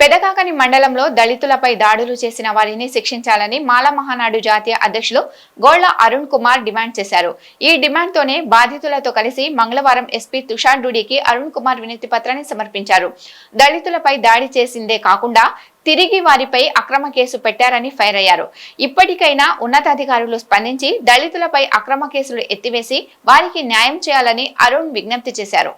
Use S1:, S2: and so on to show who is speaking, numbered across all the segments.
S1: పెదకాకని మండలంలో దళితులపై దాడులు చేసిన వారిని శిక్షించాలని మాల మహానాడు జాతీయ అధ్యక్షులు గోళ్ళ అరుణ్ కుమార్ డిమాండ్ చేశారు. ఈ డిమాండ్తోనే బాధితులతో కలిసి మంగళవారం ఎస్పీ తుషార్ డూడీకి అరుణ్ కుమార్ వినతి పత్రాన్ని సమర్పించారు. దళితులపై దాడి చేసిందే కాకుండా తిరిగి వారిపై అక్రమ కేసు పెట్టారని ఫైర్ అయ్యారు. ఇప్పటికైనా ఉన్నతాధికారులు స్పందించి దళితులపై అక్రమ కేసులు ఎత్తివేసి వారికి న్యాయం చేయాలని అరుణ్ విజ్ఞప్తి చేశారు.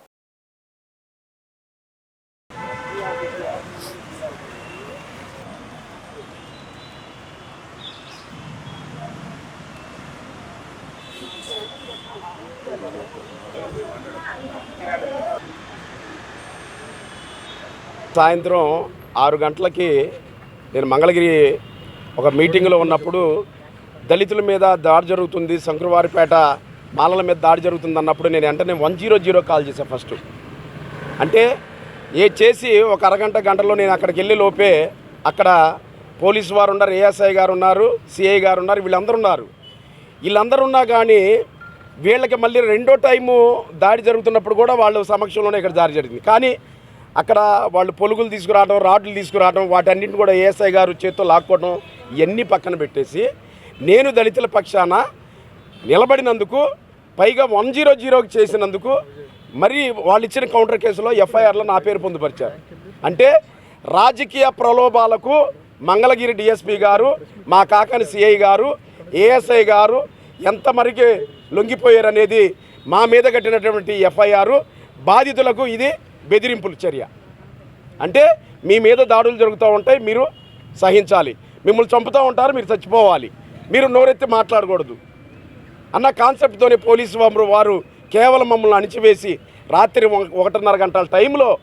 S2: సాయంత్రం ఆరు గంటలకి నేను మంగళగిరి ఒక మీటింగ్లో ఉన్నప్పుడు దళితుల మీద దాడి జరుగుతుంది శంకరవారిపేట మాలల మీద దాడి జరుగుతుంది అన్నప్పుడు నేను వెంటనే వన్ జీరో జీరో కాల్ చేశాను ఫస్ట్ అంటే ఏ చేసి ఒక అరగంట గంటలో నేను అక్కడికి వెళ్ళి లోపే అక్కడ పోలీసు వారు ఉన్నారు ఏఎస్ఐ గారు ఉన్నారు సిఐ గారు ఉన్నారు వీళ్ళందరూ ఉన్నారు. వీళ్ళందరూ ఉన్నా కానీ వీళ్ళకి మళ్ళీ రెండో టైము దాడి జరుగుతున్నప్పుడు కూడా వాళ్ళు సమక్షంలోనే ఇక్కడ దాడి జరిగింది. కానీ అక్కడ వాళ్ళు పొలుగులు తీసుకురావడం రాడ్లు తీసుకురావడం వాటన్నింటిని కూడా ఏఎస్ఐ గారు చేత్తో లాక్కోవడం ఇవన్నీ పక్కన పెట్టేసి నేను దళితుల పక్షాన నిలబడినందుకు పైగా వన్ జీరో జీరోకి చేసినందుకు మరి వాళ్ళు ఇచ్చిన కౌంటర్ కేసులో ఎఫ్ఐఆర్లో నా పేరు పొందుపరిచారు. అంటే రాజకీయ ప్రలోభాలకు మంగళగిరి డిఎస్పీ గారు మా కాకని సిఐ గారు ఏఎస్ఐ గారు ఎంత మరికి లొంగిపోయారనేది మా మీద కట్టినటువంటి ఎఫ్ఐఆర్. బాధితులకు ఇది బెదిరింపుల చర్య. అంటే మీ మీద దాడులు జరుగుతూ ఉంటాయి మీరు సహించాలి. మిమ్మల్ని చంపుతూ ఉంటారు మీరు చచ్చిపోవాలి. మీరు నోరెత్తి మాట్లాడకూడదు. అన్న కాన్సెప్ట్తోనే పోలీసు వారు వారు కేవలం మమ్మల్ని అణిచివేసి రాత్రి ఒక- ఒకటిన్నర గంటల టైంలో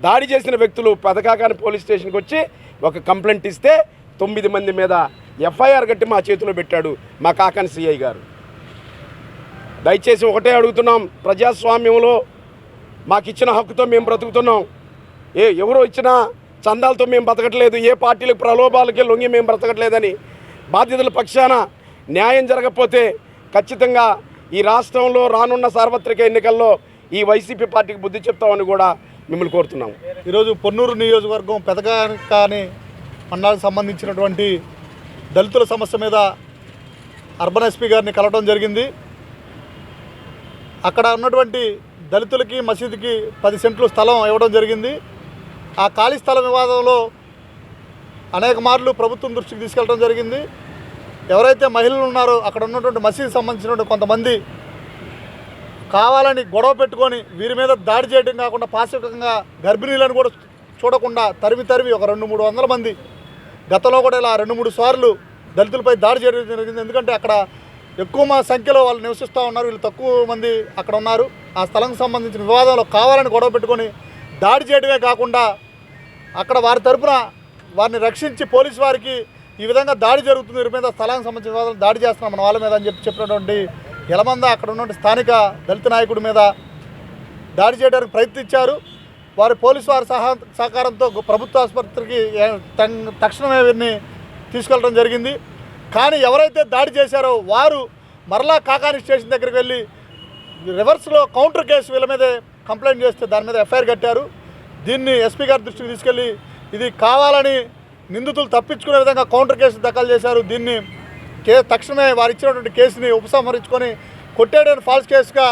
S2: దాడి చేసిన వ్యక్తులు పథకాకాని పోలీస్ స్టేషన్కి వచ్చి ఒక కంప్లైంట్ ఇస్తే తొమ్మిది మంది మీద ఎఫ్ఐఆర్ కట్టి మా చేతిలో పెట్టాడు మా కాకాని సిఐ గారు. దయచేసి ఒకటే అడుగుతున్నాం ప్రజాస్వామ్యంలో మాకు ఇచ్చిన హక్కుతో మేము బ్రతుకుతున్నాం. ఏ ఎవరో ఇచ్చిన చందాలతో మేము బతకట్లేదు ఏ పార్టీలకు ప్రలోభాలకి లొంగి మేము బ్రతకట్లేదని బాధ్యతల పక్షాన న్యాయం జరగకపోతే ఖచ్చితంగా ఈ రాష్ట్రంలో రానున్న సార్వత్రిక ఎన్నికల్లో ఈ వైసీపీ పార్టీకి బుద్ధి చెప్తామని కూడా మిమ్మల్ని కోరుతున్నాం
S3: ఈరోజు పొన్నూరు నియోజకవర్గం పెదకాని మండలానికి సంబంధించినటువంటి దళితుల సమస్య మీద అర్బన్ ఎస్పీ గారిని కలవడం జరిగింది. అక్కడ ఉన్నటువంటి దళితులకి మసీదుకి పది సెంట్లు స్థలం ఇవ్వడం జరిగింది. ఆ ఖాళీ స్థలం వివాదంలో అనేక మార్లు ప్రభుత్వం దృష్టికి తీసుకెళ్ళడం జరిగింది. ఎవరైతే మహిళలు ఉన్నారో అక్కడ ఉన్నటువంటి మసీదు సంబంధించినటువంటి కొంతమంది కావాలని గొడవ పెట్టుకొని వీరి మీద దాడి చేయడం కాకుండా పాశవికంగా గర్భిణీలను కూడా చూడకుండా తరిమి తరిమి ఒక రెండు మూడు వందల మంది గతంలో కూడా ఇలా రెండు మూడు సార్లు దళితులపై దాడి చేయడం జరిగింది. ఎందుకంటే అక్కడ ఎక్కువ మా సంఖ్యలో వాళ్ళు నివసిస్తూ ఉన్నారు. వీళ్ళు తక్కువ మంది అక్కడ ఉన్నారు. ఆ స్థలం సంబంధించిన వివాదంలో కావాలని గొడవ పెట్టుకొని దాడి చేయడమే కాకుండా అక్కడ వారి తరపున వారిని రక్షించి పోలీసు వారికి ఈ విధంగా దాడి జరుగుతుంది. వీరి మీద స్థలానికి సంబంధించిన వివాదాలు దాడి చేస్తున్నాం మన వాళ్ళ మీద అని చెప్పి చెప్పినటువంటి ఎలమంద అక్కడ ఉన్నటువంటి స్థానిక దళిత నాయకుడి మీద దాడి చేయడానికి ప్రయత్నించారు. వారి పోలీసు వారి సహా సహకారంతో ప్రభుత్వ ఆసుపత్రికి తక్షణమే వీరిని తీసుకెళ్ళడం జరిగింది. కానీ ఎవరైతే దాడి చేశారో వారు మరలా కాకాని స్టేషన్ దగ్గరికి వెళ్ళి రివర్స్లో కౌంటర్ కేసు వీళ్ళ మీదే కంప్లైంట్ చేస్తే దాని మీద ఎఫ్ఐఆర్ కట్టారు. దీన్ని ఎస్పీ గారి దృష్టికి తీసుకెళ్ళి ఇది కావాలని నిందితులు తప్పించుకునే విధంగా కౌంటర్ కేసు దాఖలు చేశారు. దీన్ని కే తక్షణమే వారు ఇచ్చినటువంటి కేసుని ఉపసంహరించుకొని కొట్టేడని ఫాల్స్ కేసుగా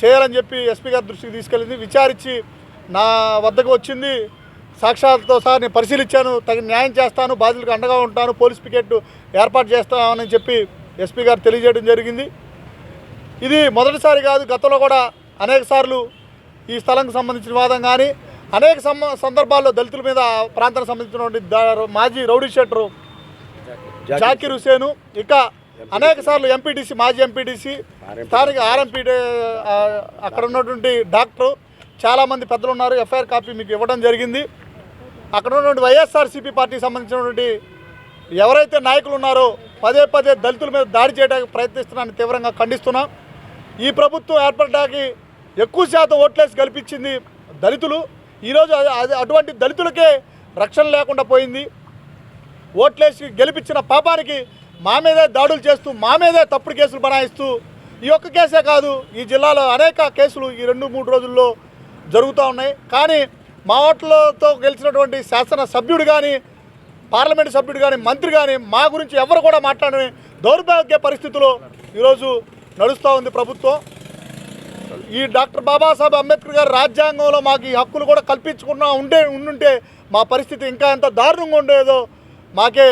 S3: చేయాలని చెప్పి ఎస్పీ గారి దృష్టికి తీసుకెళ్ళింది. విచారించి నా వద్దకు వచ్చింది. సాక్ష్యాలతో సహా నేను పరిశీలించాను తగిన న్యాయం చేస్తాను బాధితులకు అండగా ఉంటాను పోలీస్ పికెట్ ఏర్పాటు చేస్తామని చెప్పి ఎస్పీ గారు తెలియజేయడం జరిగింది. ఇది మొదటిసారి కాదు గతంలో కూడా అనేక సార్లు ఈ స్థలంకి సంబంధించిన వాదం కానీ అనేక సందర్భాల్లో దళితుల మీద ప్రాంతానికి సంబంధించినటువంటి మాజీ రౌడీ షెటరు జాకిర్. హుసేను ఇక అనేక సార్లు ఎంపీటీసీ మాజీ ఎంపీటీసీ స్థానిక ఆర్ఎంపీ అక్కడ ఉన్నటువంటి డాక్టరు చాలామంది పెద్దలు ఉన్నారు ఎఫ్ఐఆర్ కాపీ మీకు ఇవ్వడం జరిగింది. అక్కడ ఉన్నటువంటి వైఎస్ఆర్సీపీ పార్టీకి సంబంధించినటువంటి ఎవరైతే నాయకులు ఉన్నారో పదే పదే దళితుల మీద దాడి చేయడానికి ప్రయత్నిస్తున్నారని తీవ్రంగా ఖండిస్తున్నాం. ఈ ప్రభుత్వం ఏర్పడడానికి ఎక్కువ శాతం ఓట్లేసి గెలిపించింది దళితులు. ఈరోజు అది- అటువంటి దళితులకే రక్షణ లేకుండా పోయింది. ఓట్లేసి గెలిపించిన పాపానికి మా మీదే దాడులు చేస్తూ మా మీదే తప్పుడు కేసులు బనాయిస్తూ ఈ ఒక్క కేసే కాదు ఈ జిల్లాలో అనేక కేసులు ఈ రెండు మూడు రోజుల్లో జరుగుతూ ఉన్నాయి. కానీ మా ఓట్లతో గెలిచినటువంటి శాసన సభ్యుడు కానీ పార్లమెంట్ సభ్యుడు కానీ మంత్రి కానీ మా గురించి ఎవరు కూడా మాట్లాడని దౌర్భాగ్య పరిస్థితిలో ఈరోజు నడుస్తూ ఉంది ప్రభుత్వం. ఈ డాక్టర్ బాబాసాహెబ్ అంబేద్కర్ గారు రాజ్యాంగంలో మాకు ఈ హక్కులు కూడా కల్పించుకున్నా ఉండే ఉండుంటే మా పరిస్థితి ఇంకా ఎంత దారుణంగా ఉండేదో మాకే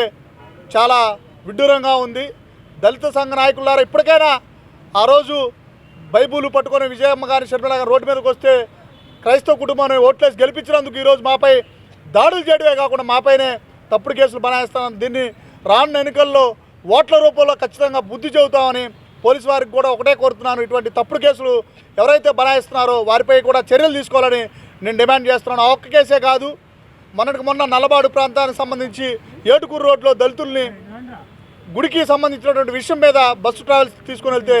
S3: చాలా విడ్డూరంగా ఉంది. దళిత సంఘ నాయకులారా ఇప్పటికైనా ఆ రోజు బైబుల్ పట్టుకొని విజయమ్మ గారి షర్మిల గారు రోడ్డు మీదకి వస్తే క్రైస్తవ కుటుంబాన్ని ఓట్లేసి గెలిపించినందుకు ఈరోజు మాపై దాడులు చేయడమే కాకుండా మాపైనే తప్పుడు కేసులు బనాయిస్తామని దీన్ని రానున్న ఎన్నికల్లో ఓట్ల రూపంలో ఖచ్చితంగా బుద్ధి చెబుతామని పోలీసు వారికి కూడా ఒకటే కోరుతున్నాను. ఇటువంటి తప్పుడు కేసులు ఎవరైతే బనాయిస్తున్నారో వారిపై కూడా చర్యలు తీసుకోవాలని నేను డిమాండ్ చేస్తున్నాను. ఆ ఒక్క కేసే కాదు మొన్నటికి మొన్న నల్లబాడు ప్రాంతానికి సంబంధించి ఏటుకూరు రోడ్లో దళితుల్ని గుడికి సంబంధించినటువంటి విషయం మీద బస్సు ట్రావెల్స్ తీసుకుని వెళ్తే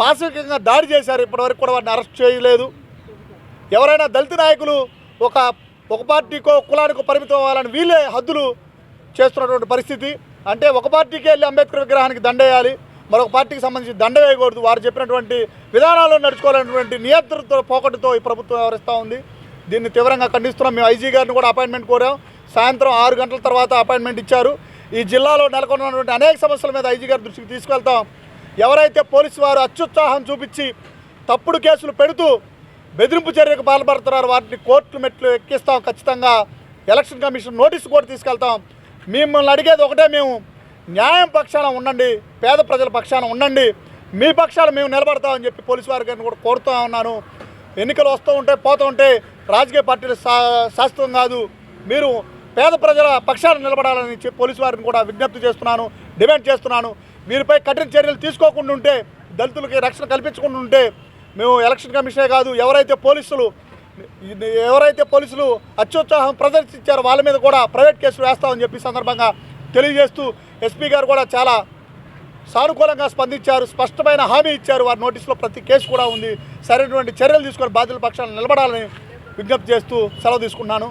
S3: పాశవికంగా దాడి చేశారు. ఇప్పటివరకు కూడా వారిని అరెస్ట్ చేయలేదు. ఎవరైనా దళిత నాయకులు ఒక ఒక పార్టీకో కులానికో పరిమితం అవ్వాలని వీళ్ళే హద్దులు చేస్తున్నటువంటి పరిస్థితి. అంటే ఒక పార్టీకి వెళ్ళి అంబేద్కర్ విగ్రహానికి దండేయాలి మరొక పార్టీకి సంబంధించి దండ వేయకూడదు. వారు చెప్పినటువంటి విధానాల్లో నడుచుకోవాలనేటువంటి నియంత్రణతో పోకటితో ఈ ప్రభుత్వం వ్యవహరిస్తూ ఉంది. దీన్ని తీవ్రంగా ఖండిస్తున్నాం. మేము ఐజీ గారిని కూడా అపాయింట్మెంట్ కోరాం. సాయంత్రం ఆరు గంటల తర్వాత అపాయింట్మెంట్ ఇచ్చారు. ఈ జిల్లాలో నెలకొన్నటువంటి అనేక సమస్యల మీద ఐజీ గారి దృష్టికి తీసుకెళ్తాం. ఎవరైతే పోలీసు వారు అత్యుత్సాహం చూపించి తప్పుడు కేసులు పెడుతూ బెదిరింపు చర్యకు పాల్పడుతున్నారు. వాటిని కోర్టు మెట్లు ఎక్కిస్తాం. ఖచ్చితంగా ఎలక్షన్ కమిషన్ నోటీసు కూడా తీసుకెళ్తాం. మిమ్మల్ని అడిగేది ఒకటే మేము న్యాయం పక్షాన ఉండండి పేద ప్రజల పక్షాన ఉండండి. మీ పక్షాలు మేము నిలబడతామని చెప్పి పోలీసు వారి గారిని కూడా కోరుతూ ఉన్నాను. ఎన్నికలు వస్తూ ఉంటే పోతూ ఉంటే రాజకీయ పార్టీలు శా శాస్త్రం కాదు. మీరు పేద ప్రజల పక్షాన నిలబడాలని చెప్పి పోలీసు వారిని కూడా విజ్ఞప్తి చేస్తున్నాను డిమాండ్ చేస్తున్నాను. వీరిపై కఠిన చర్యలు తీసుకోకుండా ఉంటే దళితులకి రక్షణ కల్పించకుండా ఉంటే మేము ఎలక్షన్ కమిషనే కాదు ఎవరైతే పోలీసులు ఎవరైతే పోలీసులు అత్యుత్సాహం ప్రదర్శించారో వాళ్ళ మీద కూడా ప్రైవేట్ కేసులు వేస్తామని చెప్పి సందర్భంగా తెలియజేస్తూ ఎస్పీ గారు కూడా చాలా సానుకూలంగా స్పందించారు స్పష్టమైన హామీ ఇచ్చారు. వారి నోటీసులో ప్రతి కేసు కూడా ఉంది. సరైనటువంటి చర్యలు తీసుకొని బాధ్యుల పక్షాలను నిలబడాలని విజ్ఞప్తి చేస్తూ సెలవు తీసుకున్నాను